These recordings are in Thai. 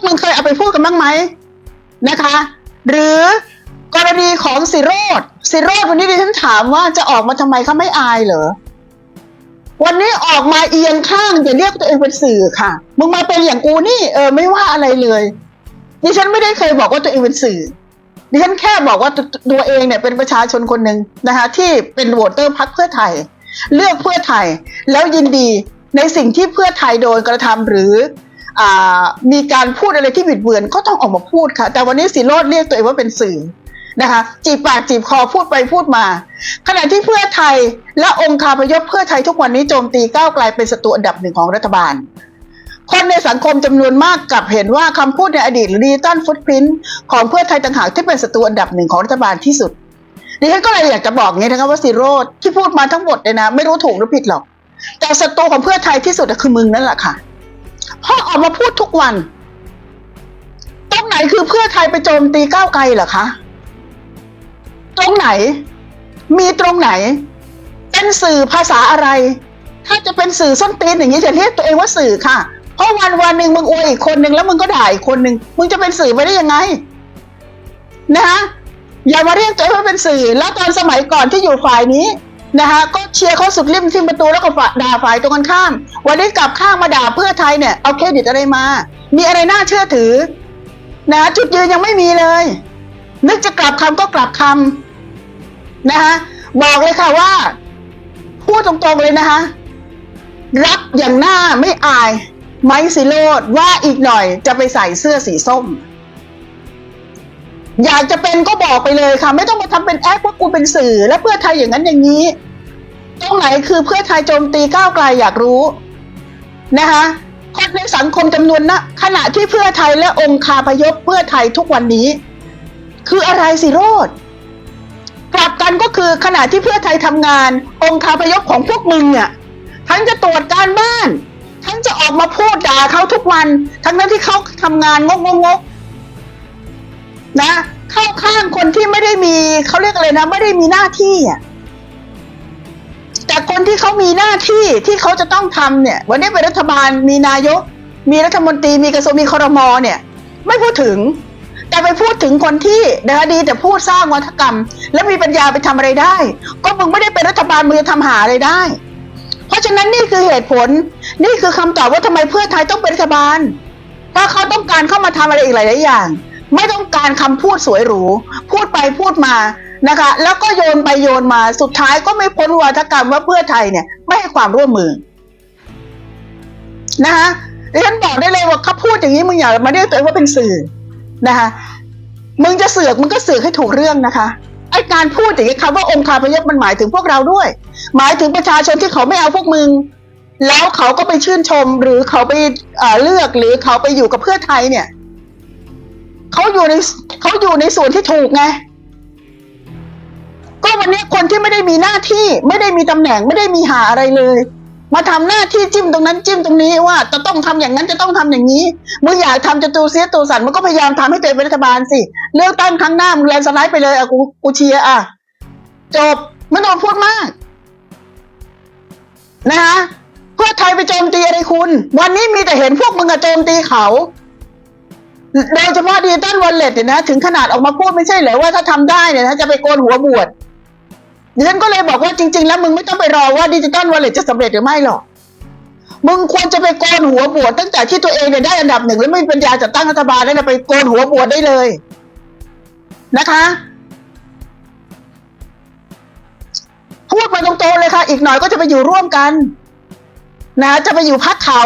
กมึงเคยเอาไปพูดกันบ้างไหมนะคะ หรือกรณีของสิโรดสิโรดวันนี้ดิฉันถามว่าจะออกมาทำไมเขาไม่อายเหรอ วันนี้ออกมาเอียงข้างจะเรียกตัวเองเป็นสื่อค่ะ มึงมาเป็นอย่างกูนี่เออไม่ว่าอะไรเลยดิฉันไม่ได้เคยบอกว่าตัวเองเป็นสื่อดิฉันแค่บอกว่าตัวเองเนี่ยเป็นประชาชนคนหนึ่งนะคะที่เป็นโหวตเตอร์พรรคเพื่อไทย เลือกเพื่อไทย แล้วยินดีในสิ่งที่เพื่อไทยโดนกระทำหรือ มีการพูดอะไรที่บิดเบือนก็ต้องออกมาพูดค่ะ แต่วันนี้สิโรดเรียกตัวเองว่าเป็นสื่อนะคะจีบปากจีบคอพูดไปพูดมา ขณะที่เพื่อไทยและองค์คาพยพเพื่อไทยทุกวันนี้โจมตีก้าวไกลเป็นศัตรูอันดับหนึ่งของรัฐบาล คนในสังคมจำนวนมากกลับเห็นว่าคำพูดในอดีตหรือดิจิตอลฟุตพิ้นของเพื่อไทยต่างหากที่เป็นศัตรูอันดับหนึ่งของรัฐบาลที่สุดดิฉันก็เลยอยากจะบอกไงนะคะว่าสิโรดที่พูดมาทั้งหมดเนี่ยนะ ไม่รู้ถูกหรือผิดหรอก แต่ศัตรูของเพื่อไทยที่สุดคือมึงนั่นแหละค่ะ เพราะออกมาพูดทุกวัน ตรงไหนคือเพื่อไทยไปโจมตีก้าวไกลเหรอคะ ตรงไหน มีตรงไหน เป็นสื่อภาษาอะไร ถ้าจะเป็นสื่อส้นตีนอย่างนี้จะเรียกตัวเองว่าสื่อค่ะ เพราะวันวันหนึ่งมึงอวยอีกคนหนึ่งแล้วมึงก็ด่าอีกคนหนึ่งมึงจะเป็นสื่อไปได้ยังไง นะคะอย่ามาเรียกตัวเองว่าเป็นสื่อ แล้วตอนสมัยก่อนที่อยู่ฝ่ายนี้นะคะก็เชียร์เขาสุดริมทิมประตูแล้วก็ด่าฝ่ายตรงกันข้าม วันนี้กลับข้างมาด่าเพื่อไทยเนี่ยเอาเครดิตอะไรมา มีอะไรน่าเชื่อถือ นะจุดยืนยังไม่มีเลย นึกจะกลับคำก็กลับคำนะคะบอกเลยค่ะว่า พูดตรงๆเลยนะคะรักอย่างหน้าไม่อาย ไม้สิโรดว่าอีกหน่อยจะไปใส่เสื้อสีส้ม อยากจะเป็นก็บอกไปเลยค่ะ ไม่ต้องมาทำเป็นแอปว่ากูเป็นสื่อ และเพื่อไทยอย่างนั้นอย่างนี้ ตรงไหนคือเพื่อไทยโจมตีก้าวไกลอยากรู้ นะคะคนในสังคมจำนวนนะขณะที่เพื่อไทยและองค์คาพยพเพื่อไทยทุกวันนี้ คืออะไรสิโรดกลับกันก็คือขณะที่เพื่อไทยทำงาน องค์คาพยพของพวกมึงเนี่ยทั้งจะตรวจการบ้านทั้งจะออกมาพูดด่าเขาทุกวัน ทั้งนั้นที่เขาทำงานงกงกงกนะเข้าข้างคนที่ไม่ได้มีเขาเรียกอะไรนะ ไม่ได้มีหน้าที่อะ คนที่เขามีหน้าที่ที่เขาจะต้องทำเนี่ย วันนี้เป็นรัฐบาลมีนายก มีรัฐมนตรีมีกระทรวงมีครมเนี่ย ไม่พูดถึง แต่ไปพูดถึงคนที่นะคะดีแต่พูดสร้างวัฒกรรม แล้วมีปัญญาไปทำอะไรได้ ก็มึงไม่ได้เป็นรัฐบาลมึงจะทำหาอะไรได้ เพราะฉะนั้นนี่คือเหตุผล นี่คือคำตอบว่าทำไมเพื่อไทยต้องเป็นรัฐบาลเพราะเขาต้องการเข้ามาทำอะไรอีกหลายๆอย่าง ไม่ต้องการคำพูดสวยหรู พูดไปพูดมา นะคะ แล้วก็โยนไปโยนมาสุดท้ายก็ไม่พ้นวาทกรรมว่าเพื่อไทยเนี่ยไม่ให้ความร่วมมือนะคะดิฉันบอกได้เลยว่าเขาพูดอย่างนี้มึงอย่ามาเรียกตัวเองว่าเป็นสื่อนะคะมึงจะเสือกมึงก็เสือกให้ถูกเรื่องนะคะไอการพูดอย่างนี้คำว่าองค์คาพยพมันหมายถึงพวกเราด้วย หมายถึงประชาชนที่เขาไม่เอาพวกมึง แล้วเขาก็ไปชื่นชมหรือเขาไปเอ่อเลือกหรือเขาไปอยู่กับเพื่อไทยเนี่ยเขาอยู่ในเขาอยู่ในส่วนที่ถูกไง ก็วันนี้คนที่ไม่ได้มีหน้าที่ไม่ได้มีตำแหน่งไม่ได้มีหาอะไรเลย มาทำหน้าที่จิ้มตรงนั้นจิ้มตรงนี้ว่าจะต้องทำอย่างนั้นจะต้องทำอย่างนี้มึงอยากทำจะตูเสียตูสันมันก็พยายามทำให้ตัวเองเป็นรัฐบาลสิเลือกตั้งครั้งหน้ามึงแลนสไลด์ไปเลยอะกูกูเชียร์อะจบไม่ต้องพูดมากนะคะเพื่อไทยไปโจมตีอะไรคุณ วันนี้มีแต่เห็นพวกมึงอะโจมตีเขาโดยเฉพาะดิจิตอลวอลเล็ตเนี่ยนะถึงขนาดออกมาพูดไม่ใช่เหรอว่าถ้าทำได้เนี่ยนะจะไปโกนหัวบวช ดิฉันก็เลยบอกว่าจริง ๆ แล้วมึงไม่ต้องไปรอว่าดิจิตอลวอลเล็ตจะสำเร็จหรือไม่หรอก มึงควรจะไปโกนหัวบวชตั้งแต่ที่ตัวเองเนี่ยได้อันดับหนึ่งแล้วไม่มีปัญญาจัดตั้งรัฐบาลแล้วนไปโกนหัวบวชได้เลย นะคะ พูดมาตรงๆเลยค่ะ อีกหน่อยก็จะไปอยู่ร่วมกัน นะ จะไปอยู่พักเขา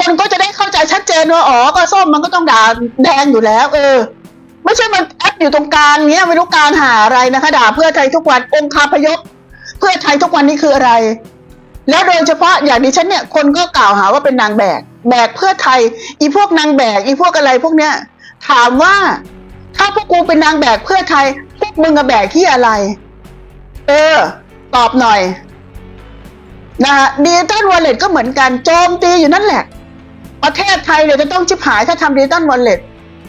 คนก็จะได้เข้าใจชัดเจนว่าอ๋อก็ส้มมันก็ต้องด่าแดงอยู่แล้ว เออ ไม่ใช่มันแอปอยู่ตรงกลางเนี้ยไม่รู้การหาอะไรนะคะด่าเพื่อไทยทุกวันองค์คาพยพ เพื่อไทยทุกวันนี้คืออะไร แล้วโดยเฉพาะอย่างดิฉันเนี่ยคนก็กล่าวหาว่าเป็นนางแบกแบกเพื่อไทย อีพวกนางแบกอีพวกอะไรพวกเนี้ยถามว่าถ้าพวกกูเป็นนางแบกเพื่อไทยพวกมึงอะแบกที่อะไร เออ ตอบหน่อยนะฮะดิจิตอลวอลเล็ตก็เหมือนกันโจมตีอยู่นั่นแหละ ประเทศไทยเนี่ยจะต้องชิบหายถ้าทำดิจิตอลวอลเล็ต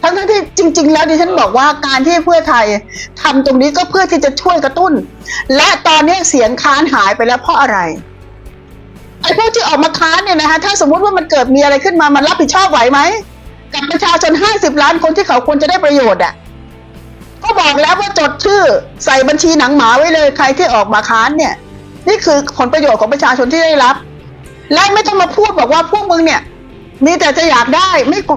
ทั้งทั้งๆที่จริง ๆ แล้วดิฉันบอกว่าการที่เพื่อไทยทำตรงนี้ก็เพื่อที่จะช่วยกระตุ้น และตอนนี้เสียงค้านหายไปแล้วเพราะอะไรไอ้พวกที่ออกมาค้านเนี่ยนะคะถ้าสมมุติว่ามันเกิดมีอะไรขึ้นมามันรับผิดชอบไหวไหมกับประชาชนห้าสิบล้านคนที่เขาควรจะได้ประโยชน์อะก็บอกแล้วว่าจดชื่อใส่บัญชีหนังหมาไว้เลยใครที่ออกมาค้านเนี่ย นี่คือผลประโยชน์ของประชาชนที่ได้รับ และไม่ต้องมาพูดบอกว่าพวกมึงเนี่ย มีแต่จะอยากได้ไม่ก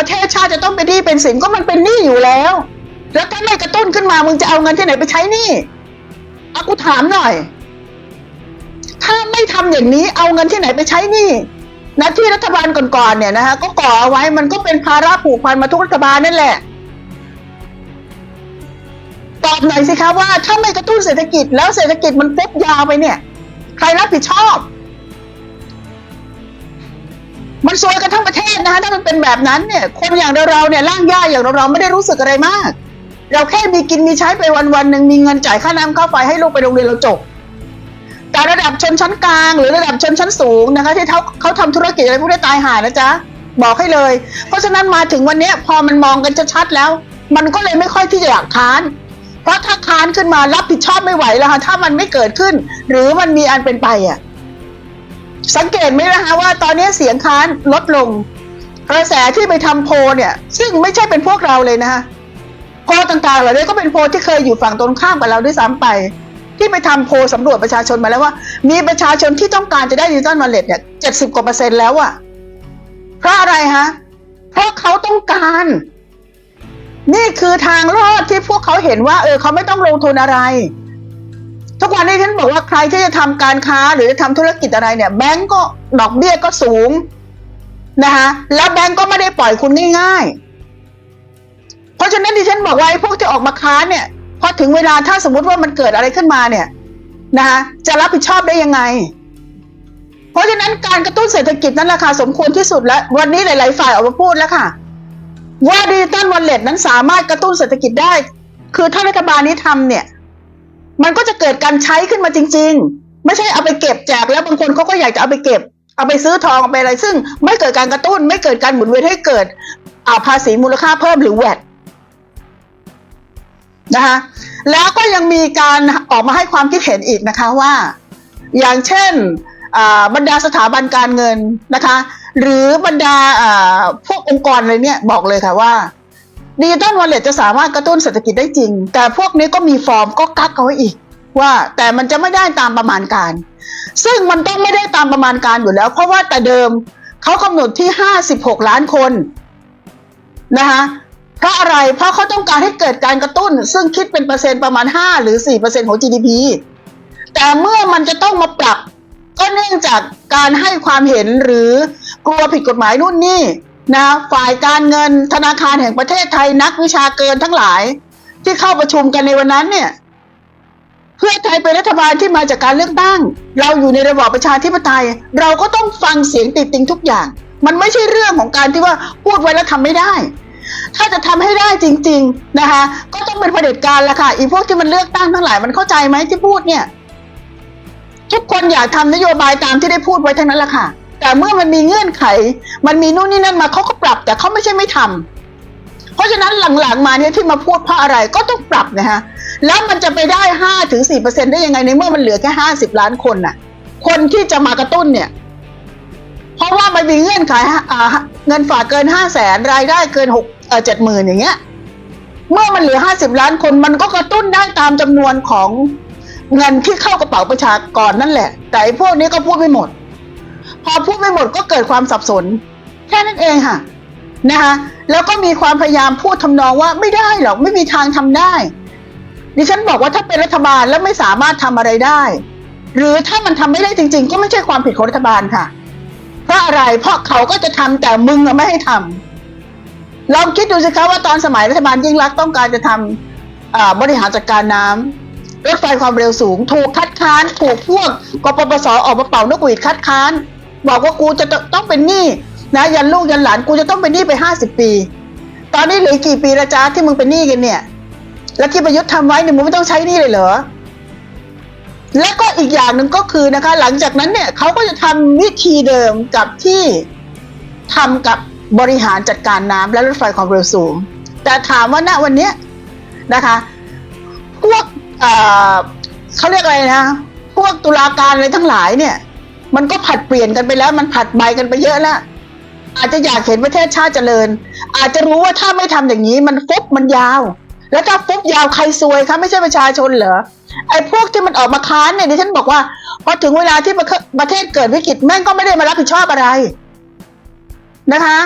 ประเทศชาติจะต้องเป็นหนี้เป็นสินก็มันเป็นหนี้อยู่แล้ว แล้วถ้าไม่กระตุ้นขึ้นมามึงจะเอาเงินที่ไหนไปใช้หนี้อากูถามหน่อย ถ้าไม่ทำอย่างนี้เอาเงินที่ไหนไปใช้หนี้นะที่รัฐบาลก่อนๆเนี่ยนะคะก็ก่อเอาไว้มันก็เป็นภาระผูกพันมาทุกรัฐบาลนั่นแหละตอบหน่อยสิคะว่าถ้าไม่กระตุ้นเศรษฐกิจแล้วเศรษฐกิจมันฟุบยาวไปเนี่ย ใครรับผิดชอบ มันซวยกันทั้งประเทศนะคะถ้ามันเป็นแบบนั้นเนี่ย คนอย่างเราเราเนี่ยร่างย่าอย่างเราเราไม่ได้รู้สึกอะไรมาก เราแค่มีกินมีใช้ไปวันวันหนึ่งมีเงินจ่ายค่าน้ำค่าไฟให้ลูกไปโรงเรียนเราจบแต่ระดับชนชั้นกลาง หรือระดับชนชั้นสูงนะคะที่เขาเขาทำธุรกิจอะไรพวกนี้ตายหานะจ๊ะบอกให้เลย เพราะฉะนั้นมาถึงวันนี้พอมันมองกันชัดๆแล้ว มันก็เลยไม่ค่อยที่จะอยากค้าน เพราะถ้าค้านขึ้นมารับผิดชอบไม่ไหวแล้วค่ะถ้ามันไม่เกิดขึ้น หรือมันมีอันเป็นไปอะ สังเกตไหมนะคะว่าตอนนี้เสียงค้านลดลง กระแสที่ไปทำโพเนี่ย ซึ่งไม่ใช่เป็นพวกเราเลยนะคะโพต่างๆเหล่านี้ก็เป็นโพที่เคยอยู่ฝั่งตรงข้ามกับเราด้วยซ้ำไป ที่ไปทำโพลสำรวจประชาชนมาแล้วว่า มีประชาชนที่ต้องการจะได้ดิจิตอลวอลเล็ตเนี่ยเจ็ดสิบกว่าเปอร์เซ็นต์แล้วอะเพราะอะไรฮะเพราะเขาต้องการ นี่คือทางรอดที่พวกเขาเห็นว่า เออเขาไม่ต้องลงทุนอะไร ทุกวันนี้ฉันบอกว่าใครที่จะทำการค้าหรือจะทำธุรกิจอะไรเนี่ย แบงก์ก็ดอกเบี้ยก็สูงนะคะแล้วแบงก์ก็ไม่ได้ปล่อยคุณง่ายๆ เพราะฉะนั้นดิฉันบอกว่าไอ้พวกที่ออกมาค้านเนี่ยพอถึงเวลาถ้าสมมติว่ามันเกิดอะไรขึ้นมาเนี่ยนะคะจะรับผิดชอบได้ยังไง เพราะฉะนั้นการกระตุ้นเศรษฐกิจนั้นราคาสมควรที่สุดแล้ว วันนี้หลาย ๆ ฝ่ายออกมาพูดแล้วค่ะ ว่าดิจิตอลวอลเล็ตนั้นสามารถกระตุ้นเศรษฐกิจได้ คือถ้ารัฐบาลนี้ทำเนี่ย มันก็จะเกิดการใช้ขึ้นมาจริง ๆ ไม่ใช่เอาไปเก็บแจกแล้วบางคนเขาก็อยากจะเอาไปเก็บ เอาไปซื้อทองเอาไปอะไร ซึ่งไม่เกิดการกระตุ้น ไม่เกิดการหมุนเวียนให้เกิดอาภาษีมูลค่าเพิ่มหรือแวดนะคะแล้วก็ยังมีการออกมาให้ความคิดเห็นอีกนะคะว่า อย่างเช่นบรรดาสถาบันการเงินนะคะ หรือบรรดาพวกองค์กรอะไรเนี่ยบอกเลยค่ะว่า ดิจิตอลวอลเล็ตจะสามารถกระตุ้นเศรษฐกิจได้จริง แต่พวกนี้ก็มีฟอร์มก็กักเอาไว้อีก ว่าแต่มันจะไม่ได้ตามประมาณการ ซึ่งมันต้องไม่ได้ตามประมาณการอยู่แล้ว เพราะว่าแต่เดิมเขากำหนดที่ 56 ล้านคนนะคะเพราะอะไร เพราะเขาต้องการให้เกิดการกระตุ้น ซึ่งคิดเป็นเปอร์เซ็นต์ประมาณ 5 หรือ 4%ของ GDP แต่เมื่อมันจะต้องมาปรับ ก็เนื่องจากการให้ความเห็นหรือกลัวผิดกฎหมายนู่นนี่ นะฝ่ายการเงินธนาคารแห่งประเทศไทยนักวิชาเกินทั้งหลาย ที่เข้าประชุมกันในวันนั้นเนี่ย เพื่อไทยเป็นรัฐบาลที่มาจากการเลือกตั้ง เราอยู่ในระบอบประชาธิปไตย เราก็ต้องฟังเสียงติดติงทุกอย่าง มันไม่ใช่เรื่องของการที่ว่าพูดไว้แล้วทำไม่ได้ ถ้าจะทำให้ได้จริง ๆนะคะ ก็ต้องเป็นเผด็จการละค่ะอีพวกที่มันเลือกตั้งทั้งหลายมันเข้าใจไหมที่พูดเนี่ยทุกคนอยากทำนโยบายตามที่ได้พูดไว้ทั้งนั้นละค่ะ แต่เมื่อมันมีเงื่อนไข มันมีนู่นนี่นั่นมาเขาก็ปรับ แต่เขาไม่ใช่ไม่ทำเพราะฉะนั้นหลังๆมาเนี่ยที่มาพูดเพราะอะไรก็ต้องปรับนะฮะแล้วมันจะไปได้ห้าถึงสี่เปอร์เซ็นได้ยังไงในเมื่อมันเหลือแค่ห้าสิบล้านคนน่ะ คนที่จะมากระตุ้นเนี่ย เพราะว่ามันมีเงื่อนไขเงินฝากเกินห้าแสนรายได้เกินหกเจ็ดหมื่นอย่างเงี้ยเมื่อมันเหลือห้าสิบล้านคนมันก็กระตุ้นได้ตามจำนวนของเงินที่เข้ากระเป๋าประชากรนั่นแหละ แต่พวกนี้ก็พูดไม่หมด พอพูดไม่หมดก็เกิดความสับสน แค่นั้นเองค่ะนะคะแล้วก็มีความพยายามพูดทำนองว่าไม่ได้หรอกไม่มีทางทำได้ ดิฉันบอกว่าถ้าเป็นรัฐบาลแล้วไม่สามารถทำอะไรได้ หรือถ้ามันทำไม่ได้จริง ๆ ก็ไม่ใช่ความผิดของรัฐบาลค่ะ เพราะอะไรเพราะเขาก็จะทำแต่มึงอะไม่ให้ทำลองคิดดูสิคะว่าตอนสมัยรัฐบาลยิ่งรักต้องการจะทำอ่าบริหารจัดการน้ำรถไฟความเร็วสูง ถูกคัดค้าน ถูกพวกกปปสออกมาเป่านกหวีดคัดค้าน บอกว่ากูจะต้องเป็นหนี้นะยันลูกยันหลานกูจะต้องเป็นหนี้ไปห้าสิบปี ตอนนี้เหลือกี่ปีละจ้าที่มึงเป็นหนี้กันเนี่ย แล้วที่ประยุทธ์ทำไว้เนี่ยมึงไม่ต้องใช้หนี่เลยเหรอและก็อีกอย่างหนึ่งก็คือนะคะ หลังจากนั้นเนี่ยเขาก็จะทำวิธีเดิมกับที่ทำกับบริหารจัดการน้ำและรถไฟความเร็วสูง แต่ถามว่าณวันนี้นะคะพวกเเขาเรียกอะไรนะ พวกตุลาการอะไรทั้งหลายเนี่ย มันก็ผัดเปลี่ยนกันไปแล้ว มันผัดใบกันไปเยอะแล้วอาจจะอยากเห็นประเทศชาติเจริญ อาจจะรู้ว่าถ้าไม่ทำอย่างนี้ มันฟุบมันยาว แล้วถ้าฟุบยาวใครซวยคะไม่ใช่ประชาชนเหรอไอ้พวกที่มันออกมาค้านเนี่ยดิฉันบอกว่าพอถึงเวลาที่ประประเทศเกิดวิกฤตแม่งก็ไม่ได้มารับผิดชอบอะไรนะคะ